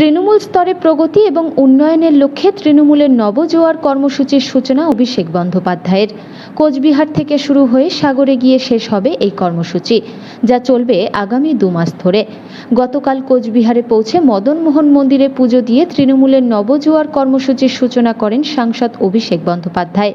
তৃণমূল স্তরে প্রগতি এবং উন্নয়নের লক্ষ্যে তৃণমূলের নবজোয়ার কর্মসূচির সূচনা অভিষেক বন্দ্যোপাধ্যায়ের। কোচবিহার থেকে শুরু হয়ে সাগরে গিয়ে শেষ হবে এই কর্মসূচি, যা চলবে আগামী দু মাস ধরে। গতকাল কোচবিহারে পৌঁছে মদনমোহন মন্দিরে পুজো দিয়ে তৃণমূলের নবজোয়ার কর্মসূচির সূচনা করেন সাংসদ অভিষেক বন্দ্যোপাধ্যায়।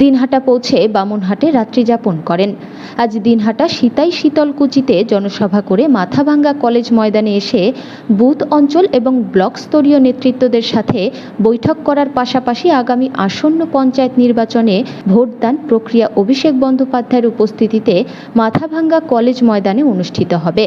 দিনহাটা পৌঁছে বামনহাটে রাত্রি যাপন করেন। আজ দিনহাটা সীতাই শীতলকুচিতে জনসভা করে মাথাভাঙ্গা কলেজ ময়দানে এসে বুথ অঞ্চল এবং ব্লক স্তরীয় নেতৃত্বদের সাথে বৈঠক করার পাশাপাশি আগামী আসন্ন পঞ্চায়েত নির্বাচনে ভোটদান প্রক্রিয়া অভিষেক বন্দ্যোপাধ্যায়ের উপস্থিতিতে মাথাভাঙ্গা কলেজ ময়দানে অনুষ্ঠিত হবে।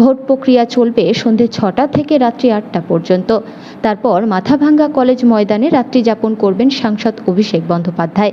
ভোট প্রক্রিয়া চলবে সন্ধে ছটা থেকে রাত্রি আটটা পর্যন্ত। তারপর মাথাভাঙ্গা কলেজ ময়দানে রাত্রি যাপন করবেন সাংসদ অভিষেক বন্দ্যোপাধ্যায়।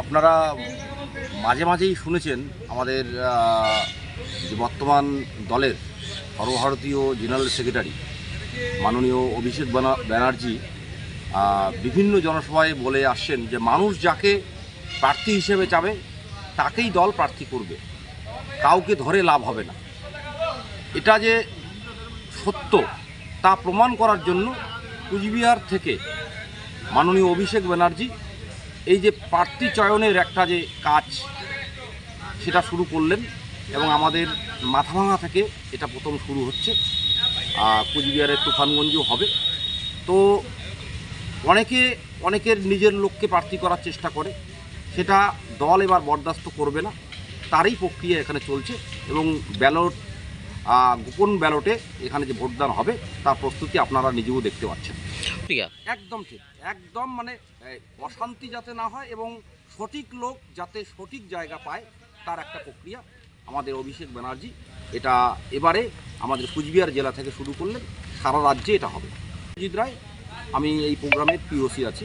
আপনারা মাঝে মাঝেই শুনেছেন আমাদের যে বর্তমান দলের সর্বভারতীয় জেনারেল সেক্রেটারি মাননীয় অভিষেক ব্যানার্জি বিভিন্ন জনসভায় বলে আসছেন যে মানুষ যাকে প্রার্থী হিসেবে চাবে, তাকেই দল প্রার্থী করবে। কাউকে ধরে লাভ হবে না। এটা যে সত্য, তা প্রমাণ করার জন্য কুচবিহার থেকে মাননীয় অভিষেক ব্যানার্জি এই যে প্রার্থী চয়নের একটা যে কাজ, সেটা শুরু করলেন এবং আমাদের মাথাভাঙা থেকে এটা প্রথম শুরু হচ্ছে। কুচবিহারের তুফানগঞ্জও হবে। তো অনেকে, অনেকের নিজের লোককে প্রার্থী করার চেষ্টা করে, সেটা দল এবার বরদাস্ত করবে না। তারই প্রক্রিয়া এখানে চলছে এবং ব্যালট গোপন ব্যালটে এখানে যে ভোটদান হবে তার প্রস্তুতি আপনারা নিজেও দেখতে পাচ্ছেন। একদম ঠিক। একদম মানে অশান্তি যাতে না হয় এবং সঠিক লোক যাতে সঠিক জায়গা পায় তার একটা প্রক্রিয়া। আমাদের অভিষেক ব্যানার্জি এটা এবারে আমাদের কুচবিহার জেলা থেকে শুরু করলে সারা রাজ্যে এটা হবে। অজিত রায় আমি এই প্রোগ্রামের পিওসি আছি।